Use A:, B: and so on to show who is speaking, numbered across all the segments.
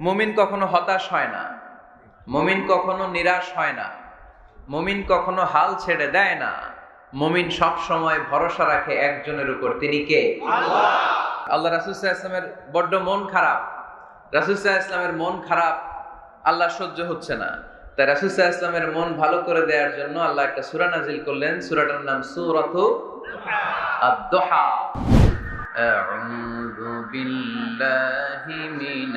A: মুমিন কখনো হতাশ হয় না মুমিন কখনো নিরাশ হয় না মুমিন কখনো হাল ছেড়ে দেয় না মুমিন সব সময় ভরসা রাখে একজনের উপর তিনি কে আল্লাহ রাসুসাহ ইসলামের বড্ড মন খারাপ রাসুসাহ ইসলামের মন খারাপ আল্লাহ সহ্য হচ্ছে না তাই রাসুসাহ ইসলামের মন ভালো করে দেওয়ার জন্য আল্লাহ একটা সুরা নাজিল করলেন সুরাটার নাম সুরত আদ-দোহা أعوذ بالله من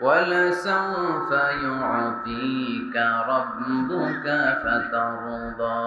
A: ولسوف يعطيك ربك فترضى.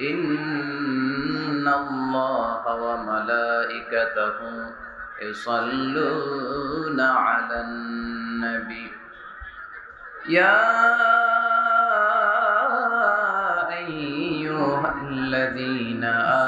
A: إن الله وملائكته يصلون على النبي. يا أيها الذين آمنوا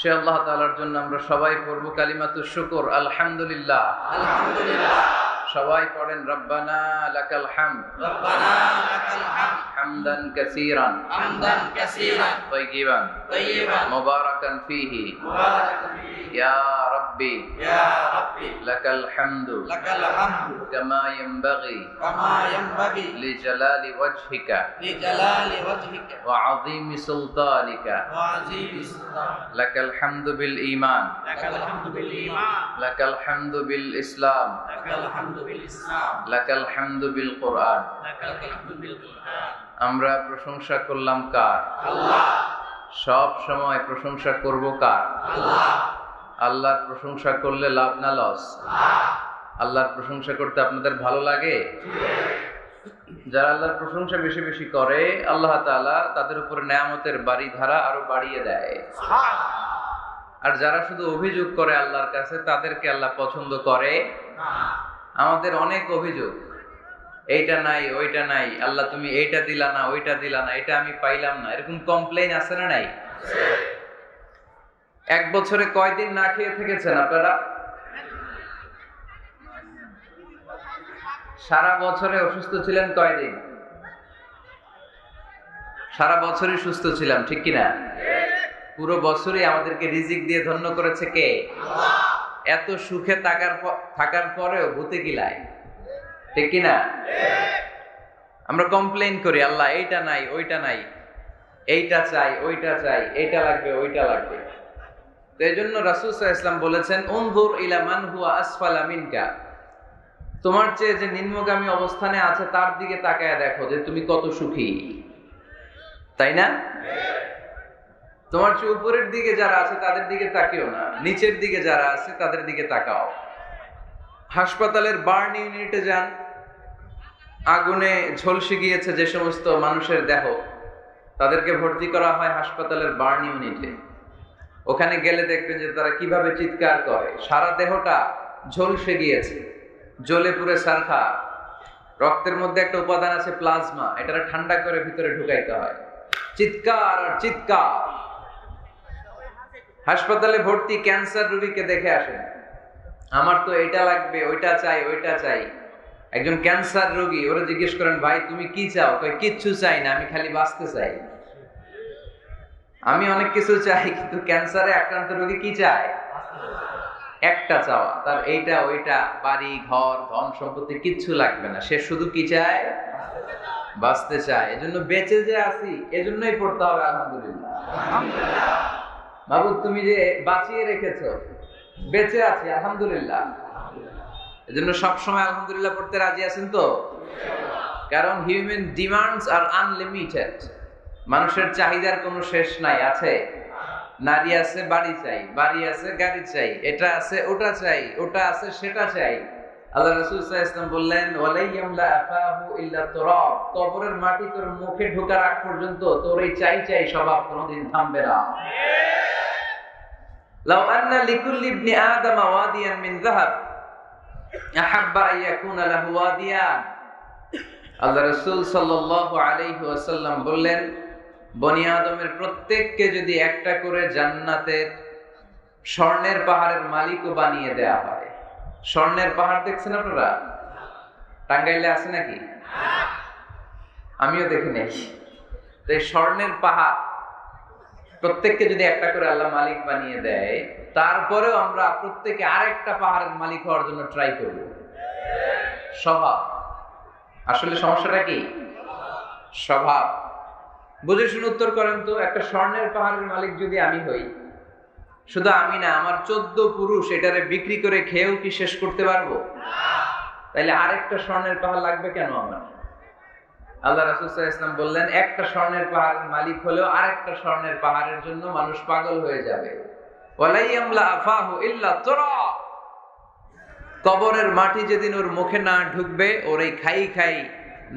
A: সে আল্লাহ তালার জন্য আমরা সবাই পড়ব কালিমাতুর শুকুর আলহামদুলিল্লাহ। সবাই পড়েন রব্বানা লাকাল হাম
B: রব্বানা লাকাল হাম
A: হামদান কাসীরান।
B: হামদান কাসীরান।
A: তাইয়িবান
B: তাইয়িবান
A: মুবারাকান ফীহি।
B: মুবারাকান ফীহি।
A: ইয়া রাব্বি
B: يا ربي
A: لك الحمد
B: لك الحمد
A: كما ينبغي
B: كما ينبغي
A: لجلال وجهك
B: لجلال وجهك
A: وعظيم سلطانك
B: وعظيم سلطانك
A: لك الحمد بالإيمان
B: لك الحمد بالإيمان
A: لك الحمد بالإسلام
B: لك الحمد بالإسلام
A: لك الحمد بالقرآن
B: لك الحمد بالقرآن
A: আমরা প্রশংসা করলাম কার
B: الله
A: সব সময় প্রশংসা করব কার
B: الله
A: আল্লাহর প্রশংসা করলে লাভ না লস? আল্লাহর প্রশংসা করতে আপনাদের ভালো লাগে? যারা আল্লাহর প্রশংসা বেশি বেশি করে, আল্লাহ তাআলা তাদের উপরে নেয়ামতের বাড়ি ধারা আরও বাড়িয়ে দেয়। আর যারা শুধু অভিযোগ করে আল্লাহর কাছে, তাদেরকে আল্লাহ পছন্দ করে। আমাদের অনেক অভিযোগ, এইটা নাই, ওইটা নাই, আল্লাহ তুমি এইটা দিলা না, ওইটা দিলা না, এটা আমি পাইলাম না। এরকম কমপ্লেইন আছে না নাই? এক বছরে কয়দিন না খেয়ে থেকেছেন আপনারা? সারা বছরে অসুস্থ ছিলেন কয়দিন? সারা বছরই সুস্থ ছিলাম, ঠিক কিনা? পুরো বছরই আমাদেরকে রিজিক দিয়ে ধন্য করেছে কে? এত সুখে থাকার থাকার পরেও ভূতে গিলায়, ঠিক কিনা? আমরা কমপ্লেন করি, আল্লাহ, এইটা নাই, ওইটা নাই, এইটা চাই, ওইটা চাই, এইটা লাগবে, ওইটা লাগবে। তো এই জন্য রাসুল ইসলাম বলেছেন, উনজুর ইলা মান হুয়া আসফালা মিনকা। তোমার চেয়ে যে নিম্নগামী অবস্থানে আছে, তার দিকে তাকায় দেখো যে তুমি কত সুখী। তাই না? তোমার চেয়ে উপরের দিকে যারা আছে, তাদের দিকে তাকিও না। নিচের দিকে যারা আছে, তাদের দিকে তাকাও। হাসপাতালের বার্ন ইউনিটে যান। আগুনে ঝলসে গিয়েছে যে সমস্ত মানুষের দেহ। তাদেরকে ভর্তি করা হয় হাসপাতালের বার্ন ইউনিটে। ওখানে গেলে দেখবেন যে তারা কীভাবে চিৎকার করে। সারা দেহটা ঝলসে গিয়েছে। জ্বলে পুরে সারখা রক্তের মধ্যে একটা উপাদান আছে প্লাজমা। এটা ঠান্ডা করে ভিতরে ঢুকাইতে হয়। চিৎকার আর চিৎকার। হাসপাতালে ভর্তি ক্যান্সার রোগীকে দেখে আসেন। আমার তো এটা লাগবে, ওইটা চাই ওইটা চাই। একজন ক্যান্সার রোগী, ওরা জিজ্ঞেস করেন, ভাই, তুমি কি চাও? কিচ্ছু চাই না, আমি খালি বাঁচতে চাই। আমি অনেক কিছু চাই, কিন্তু ক্যান্সারে আক্রান্ত রোগী কি চায়? একটা চাওয়া। তার এইটা, ওইটা, বাড়ি, ঘর, ধন সম্পত্তি কিচ্ছু লাগবে না। সে শুধু কি চায়? বাঁচতে চায়। এজন্য বেঁচে যে আছি, এজন্যই পড়তে হবে, আলহামদুলিল্লাহ। বাবু, তুমি যে বাঁচিয়ে রেখেছ, বেঁচে আছি, আলহামদুলিল্লাহ। এজন্য সবসময় আলহামদুলিল্লাহ পড়তে রাজি আছেন তো? কারণ হিউম্যান ডিমান্ডস আর আনলিমিটেড। মানুষের চাহিদার কোনো শেষ নাই, আছে? নারী আছে, বাড়ি চাই, বাড়ি আছে, গাড়ি চাই, এটা আছে, ওটা চাই, ওটা আছে, সেটা চাই। আল্লাহ বললেন কবরের মাটি তোর মুখে ঢোকার আগ পর্যন্ত তোর এই চাই চাই স্বভাব কোনোদিন থামবে না। লাউ আন্না লিকুল্লি ইবনি আদম ওয়াদিয়ান বললেন বনি আদমের প্রত্যেককে যদি একটা করে জান্নাতের স্বর্ণের পাহাড়ের মালিকও বানিয়ে দেয়া হয়। স্বর্ণের পাহাড় দেখছেন আপনারা? টাঙ্গাইলে আছে নাকি? আমিও দেখি নাই। তো এই স্বর্ণের পাহাড় প্রত্যেককে যদি একটা করে আল্লাহ মালিক বানিয়ে দেয়, তারপরেও আমরা প্রত্যেকে আরেকটা পাহাড়ের মালিক হওয়ার জন্য ট্রাই করব। স্বভাব। আসলে সমস্যাটা কি? স্বভাব। বুঝে শুনে উত্তর করেন তো, একটা স্বর্ণের পাহাড়ের মালিক যদি আমি হই, শুধু আমি না, আমার চোদ্দ পুরুষ এটারে বিক্রি করে খেয়েও কি শেষ করতে পারব? তাইলে আরেকটা স্বর্ণের পাহাড় লাগবে কেন আমার? আল্লাহ রাসুল ইসলাম বললেন, একটা স্বর্ণের পাহাড়ের মালিক হলেও আরেকটা স্বর্ণের পাহাড়ের জন্য মানুষ পাগল হয়ে যাবে। কবরের মাটি যেদিন ওর মুখে না ঢুকবে, ওর এই খাই খাই,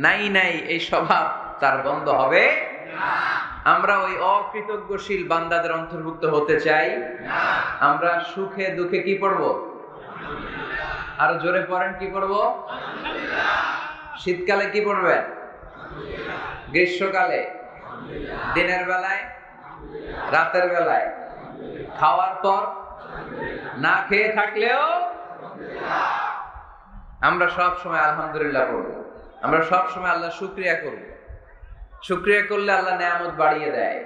A: নাই নাই, এই স্বভাব তার বন্ধ হবে। আমরা ওই অকৃতজ্ঞশীল বান্দাদের অন্তর্ভুক্ত হতে চাই। আমরা সুখে দুঃখে কি পড়ব? আরও জোরে পড়েন, কি পড়ব? শীতকালে কি পড়বেন? গ্রীষ্মকালে? দিনের বেলায়? রাতের বেলায়? খাওয়ার পর? না খেয়ে থাকলেও? আমরা সব সময় আলহামদুলিল্লাহ করব আমরা সব সময় আল্লাহ শুক্রিয়া করব। শুক্রিয়া করলে আল্লাহ নিয়ামত বাড়িয়ে দেয়।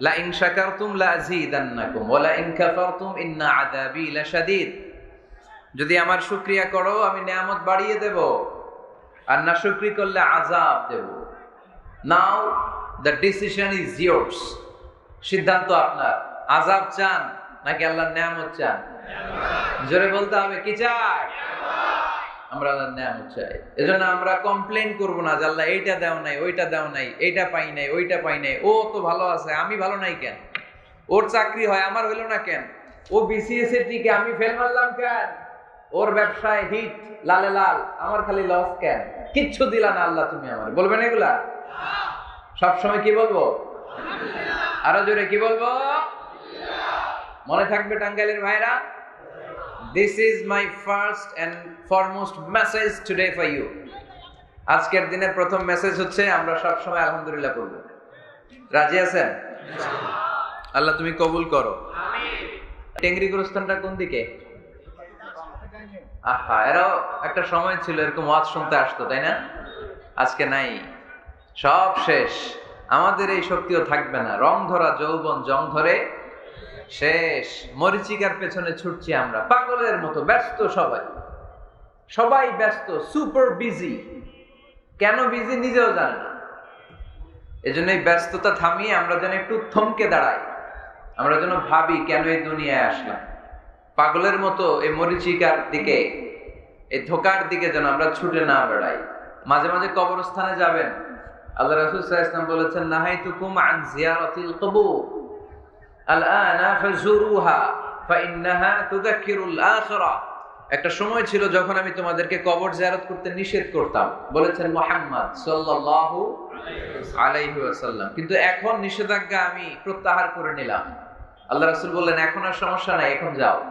A: লা ইন শাকারতুম লা আযীদান্নাকুম ওয়া লা ইন কাফারতুম ইন্না আযাবি লাশাদীদ। যদি আমার শুক্রিয়া করো, আমি নিয়ামত বাড়িয়ে দেব। আর না শুকরি করলে আযাব দেব। Now the decision is yours সিদ্ধান্ত আপনার। আযাব চান নাকি আল্লাহর নিয়ামত চান? জোরে বলতে হবে, কি চাই? আমরা আল্লাহর নিয়ামত চাই। এজন্য আমরা কমপ্লেন করব না যে আল্লাহ এইটা দাও নাই, ওইটা দাও নাই, এইটা পাই নাই, ওইটা পাই নাই। ও তো ভালো আছে, আমি ভালো নাই কেন? ওর চাকরি হয়, আমার হলো না কেন? ও বিসিএস এর টিকে আমি ফেল মারলাম কেন? ওর ব্যবসায় হিট লালে লাল, আমার খালি লস কেন? কিচ্ছু দিলা না আল্লাহ তুমি আমার। বলবেন এগুলা? সব সময় কি বলব? আরও জোরে কি বলব? মনে থাকবে টাঙ্গাইলের ভাইরা? This is my first and foremost message today for you আজকের দিনের প্রথম মেসেজ হচ্ছে, আমরা সব সময় আলহামদুলিল্লাহ করব রাজি আছেন? আল্লাহ, তুমি কবুল করো। টেংরি গুরুস্থানটা কোন দিকে? আহা, এরাও একটা সময় ছিল, এরকম ওয়াজ শুনতে আসতো, তাই না? আজকে নাই। সব শেষ। আমাদের এই শক্তিও থাকবে না। রং ধরা, যৌবন জং ধরে শেষ। মরিচিকার পেছনে ছুটছি আমরা, পাগলের মতো, ব্যস্ত সবাই। সবাই ব্যস্ত সুপার বিজি কেন বিজি নিজেও জানে না। এজন্য এই ব্যস্ততা থামিয়ে আমরা যেন একটু থমকে দাঁড়াই। আমরা যেন ভাবি, কেন এই দুনিয়ায় আসলাম? পাগলের মতো এই মরিচিকার দিকে, এই ধোকার দিকে যেন আমরা ছুটে না বেড়াই। মাঝে মাঝে কবরস্থানে যাবেন। আল্লাহ রাসূল ওয়াসাল্লাম বলেছেন, নাহাইতুকুম আন জিয়ারাতিল কবুর। একটা সময় ছিল যখন আমি তোমাদেরকে কবর জিয়ারত করতে নিষেধ করতাম। বলেছেন সাল্লাল্লাহু আলাইহি ওয়াসাল্লাম। কিন্তু এখন নিষেধাজ্ঞা আমি প্রত্যাহার করে নিলাম। আল্লাহ রাসূল বললেন, এখন আর সমস্যা নাই, এখন যাও।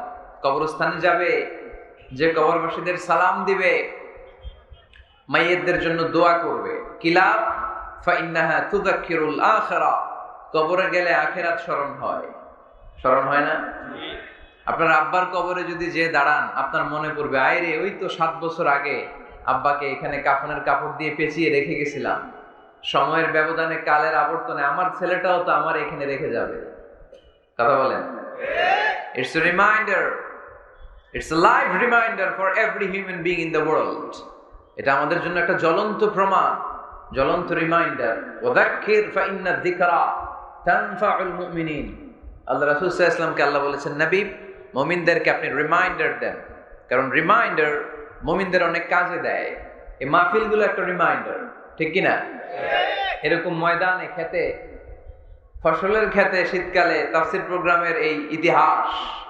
A: কবরস্থানে যাবে, যে কবরবাসীদের সালাম দিবে মাইয়েতদের জন্য দোয়া করবে। কিলাব ফাইন্নাহা তুযাক্কিরুল আখিরা। কবরে গেলে আখেরাত স্মরণ হয়। স্মরণ হয় না? আপনার আব্বার কবরে যদি যে দাঁড়ান, আপনার মনে পড়বে, আয় রে, ওই তো সাত বছর আগে আব্বাকে এখানে কাফনের কাপড় দিয়ে পেঁচিয়ে রেখে গেছিলাম। সময়ের ব্যবধানে কালের আবর্তনে আমার ছেলেটাও তো আমার এখানে রেখে যাবে। কথা বলেন। It's reminder it's live reminder for every human being in the world এটা আমাদের জন্য একটা জ্বলন্ত প্রমাণ, জ্বলন্ত রিমাইন্ডার ওয়াদাক্কির ফাইন্না যিকরা। তানফাউল মুমিনিন। আল্লাহ রাসূল ওয়াসাল্লামকে আল্লাহ বলেছেন, নবী, মুমিনদেরকে আপনি রিমাইন্ডার দেন। কারণ রিমাইন্ডার মুমিনদের অনেক কাজে দেয়। এই মাহফিলগুলো একটা রিমাইন্ডার ঠিক কি না? এরকম ময়দানে, খেতে, ফসলের খেতে, শীতকালে তাফসির প্রোগ্রামের এই ইতিহাস,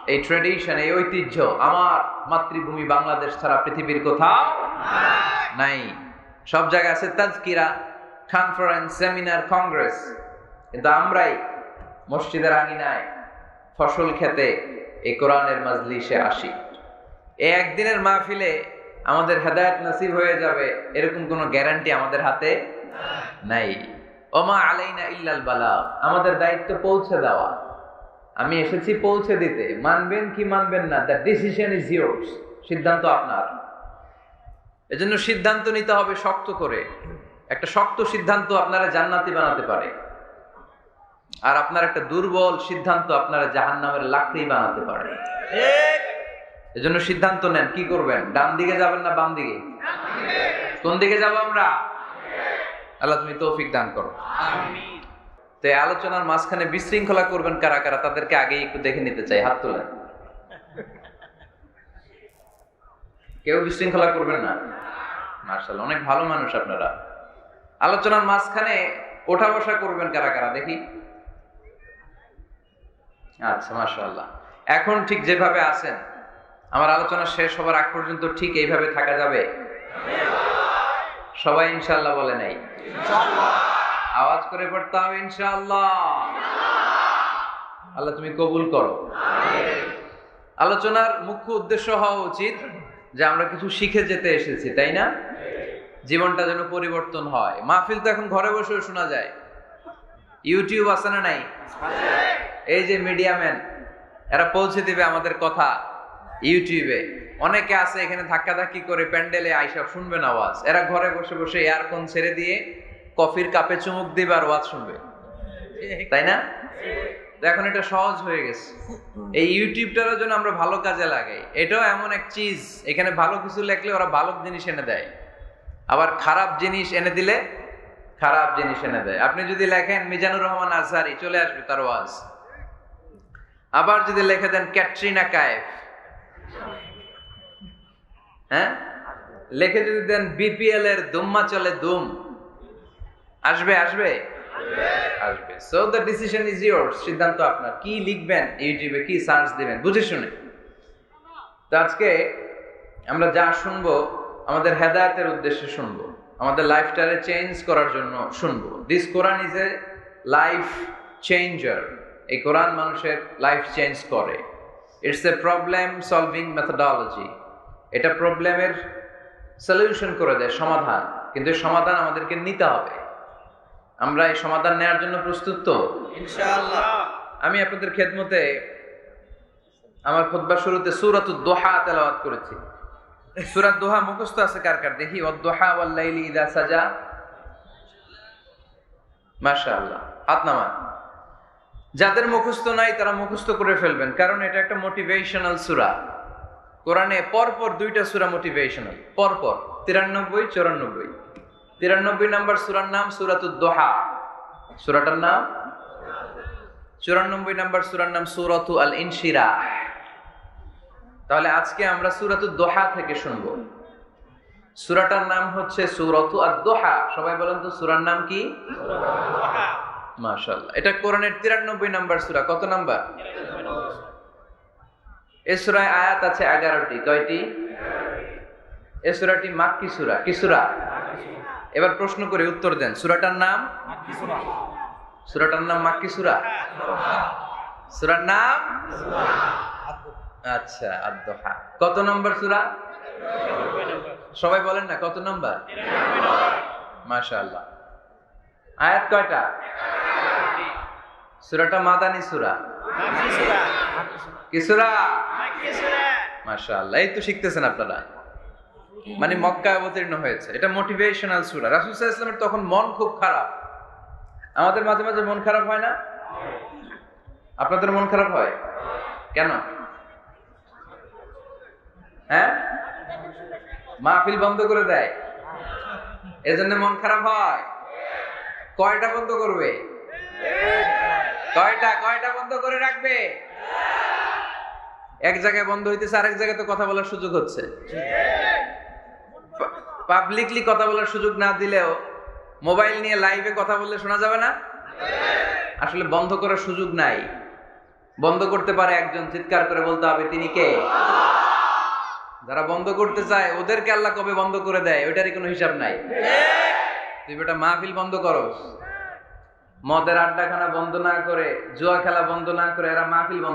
A: এই ট্রেডিশন এই ঐতিহ্য আমার মাতৃভূমি বাংলাদেশ ছাড়া পৃথিবীর কোথাও নাই। সব জায়গায় আছে তাজকিরা কনফারেন্স সেমিনার কংগ্রেস কিন্তু আমরাই মসজিদের আঙিনায় ফসল খেতে এই কোরআনের মাজলিসে আসি। এই একদিনের মাহফিলে আমাদের হেদায়েত নসিব হয়ে যাবে, এরকম কোনো গ্যারান্টি আমাদের হাতে নাই। ওমা আলাইনা ইল্লাল বালা, আমাদের দায়িত্ব পৌঁছে দেওয়া। আমি এসেছি পৌঁছে দিতে, মানবেন কি মানবেন না দ্য ডিসিশন ইজ ইয়োর্স সিদ্ধান্ত আপনার। এজন্য সিদ্ধান্ত নিতে হবে শক্ত করে, একটা শক্ত সিদ্ধান্ত আপনারা জান্নাতি বানাতে পারে। আর আপনার একটা দুর্বল সিদ্ধান্ত আপনারা জাহান্নামের লাকড়ি বানাতে পারে এজন্য সিদ্ধান্ত নেন কি করবেন? ডান দিকে যাবেন না বাম দিকে? কোন দিকে যাব আমরা? আল্লাহ তুমি তৌফিক দান করো। তো এই আলোচনার মাঝখানে বিশৃঙ্খলা করবেন কারা কারা? তাদেরকে আগেই একটু দেখে নিতে চাই হাত তোলেন। কেউ বিশৃঙ্খলা করবেন না? মার্শাল অনেক ভালো মানুষ আপনারা। আলোচনার মাঝখানে ওঠা বসা করবেন কারা কারা? দেখি। আচ্ছা মাশাআল্লাহ। এখন ঠিক যেভাবে আছেন, আমার আলোচনা শেষ হবার আগ পর্যন্ত ঠিক এইভাবে থাকা যাবে? সবাই ইনশাআল্লাহ বলে নাই। আওয়াজ করে পড়তে হবে ইনশাআল্লাহ। আল্লাহ তুমি কবুল করো। আলোচনার মুখ্য উদ্দেশ্য হওয়া উচিত যে আমরা কিছু শিখে যেতে এসেছি, তাই না? জীবনটা যেন পরিবর্তন হয়। মাহফিল তো এখন ঘরে বসেও শোনা যায়। ইউটিউব আছে না নাই? এই যে মিডিয়াম্যান এরা পৌঁছে দিবে আমাদের কথা ইউটিউবে। অনেকে আছে এখানে ধাক্কাধাক্কি করে প্যান্ডেলে আইসা শুনবেন আওয়াজ। এরা ঘরে বসে বসে এয়ারফোন ছেড়ে দিয়ে কফির কাপে চুমুক দিবে আর ওয়াজ শুনবে। তাই না? এখন এটা সহজ হয়ে গেছে। এই ইউটিউবটার জন্য আমরা ভালো কাজে লাগাই। এটাও এমন এক চিজ এখানে ভালো কিছু লেখলে ওরা ভালো জিনিস এনে দেয়। আবার খারাপ জিনিস এনে দিলে খারাপ জিনিস এনে দেয়। আপনি যদি লেখেন মিজানুর রহমান আজহারি, চলে আসবে তার ওয়াজ। আবার যদি লেখে দেন ক্যাটরিনা কায়েফ। হ্যাঁ? লেখে যদি দেন বিপিএল এর দুম্মা চলে দুম। আসবে আসবে? আসবে। So the decision is your সিদ্ধান্ত আপনার। কি লিখবেন ইউটিউবে, কি সার্চ দিবেন? বুঝে শুনে। তো আজকে আমরা যা শুনব, আমাদের হেদায়েতের উদ্দেশ্যে শুনব। আমাদের লাইফটারে চেঞ্জ করার জন্য শুনব। This Quran is a life changer এই কোরআন মানুষের লাইফ চেঞ্জ করে। It's a problem solving methodology এটা প্রবলেমের সলিউশন করে দেয় সমাধান। কিন্তু এই সমাধান আমাদেরকে নিতে হবে। আমরা এই সমাধান নেওয়ার জন্য প্রস্তুত তো?
B: ইনশাআল্লাহ।
A: আমি আপনাদের খেদমতে আমার খুতবার শুরুতে সুরাতুদ দোহা তেলাওয়াত করেছি। সুরাত দোহা মুখস্থ আছে কার কার? দেখি, ওয়াদ-দোহা ওয়াল-লাইলি ইযা সাজা। মাশাআল্লাহ, হাত নামান। যাদের মুখস্থ নাই, তারা মুখস্থ করে ফেলবেন, কারণ এটা একটা মোটিভেশনাল সূরা। কোরআনে পরপর দুইটা সূরা মোটিভেশনাল পরপর, তিরানব্বই, চুরানব্বই। তিরানব্বই নাম্বার সূরার নাম সূরাতুদ দোহা সূরাটার নাম? চুরানব্বই নাম্বার সূরার নাম সূরাতু আল ইনশিরাহ তাহলে আজকে আমরা সূরাতু দোহা থেকে শুনব। সুরাটার নাম হচ্ছে সূরাতু আর দোহা সবাই বলেন তো, সূরার নাম কি? মাশাআল্লাহ। এটা কোরআনের 93 নাম্বার সূরা। কত নাম্বার? এই সূরায় আয়াত আছে 11টি কয়টি? এই সূরাটি মাক্কি সূরা। কি সূরা? এবার প্রশ্ন করে উত্তর দেন। সুরাটার নাম? সুরাটার নাম মাক্কি সূরা। সূরার নাম? আচ্ছা আদ-দোহা কত নম্বর সূরা? সবাই বলেন না, কত নম্বর? মাশাআল্লাহ। আয়াত কয়টা? সূরাটা মাদানী সূরা। কিছুরা মাশাআল্লাহ, এই তো শিখতেছেন আপনারা। মানে মক্কা অবতীর্ণ হয়েছে। এটা মোটিভেশনাল সুরা। রাসূল ওয়াসাল্লামের তখন মন খুব খারাপ। আমাদের মাঝে মাঝে মন খারাপ হয় না? আপনাদের মন খারাপ হয়? কেন? হ্যাঁ? মাহফিল বন্ধ করে দেয়। এজন্য মন খারাপ হয়। কয়টা বন্ধ করবে? কয়টা? কয়টা বন্ধ করে রাখবে? এক জায়গায় বন্ধ হইতেছে, আরেক জায়গায় তো কথা বলার সুযোগ হচ্ছে। পাবলিকলি কথা বলার সুযোগ না দিলেও মোবাইল নিয়ে লাইভে কথা বললে শোনা যাবে না? আসলে বন্ধ করার সুযোগ নাই। বন্ধ করতে পারে একজন, চিৎকার করে বলতে হবে, তিনি কে? যারা বন্ধ করতে চায়, ওদেরকে আল্লাহ কবে বন্ধ করে দেয়? ওইটারই কোনো হিসাব নাই। তুই বেটা মাহফিল বন্ধ করো মদের আড্ডাখানা বন্ধ না করে, জুয়া খেলা বন্ধ না করে এরা মাহফিল বন্ধ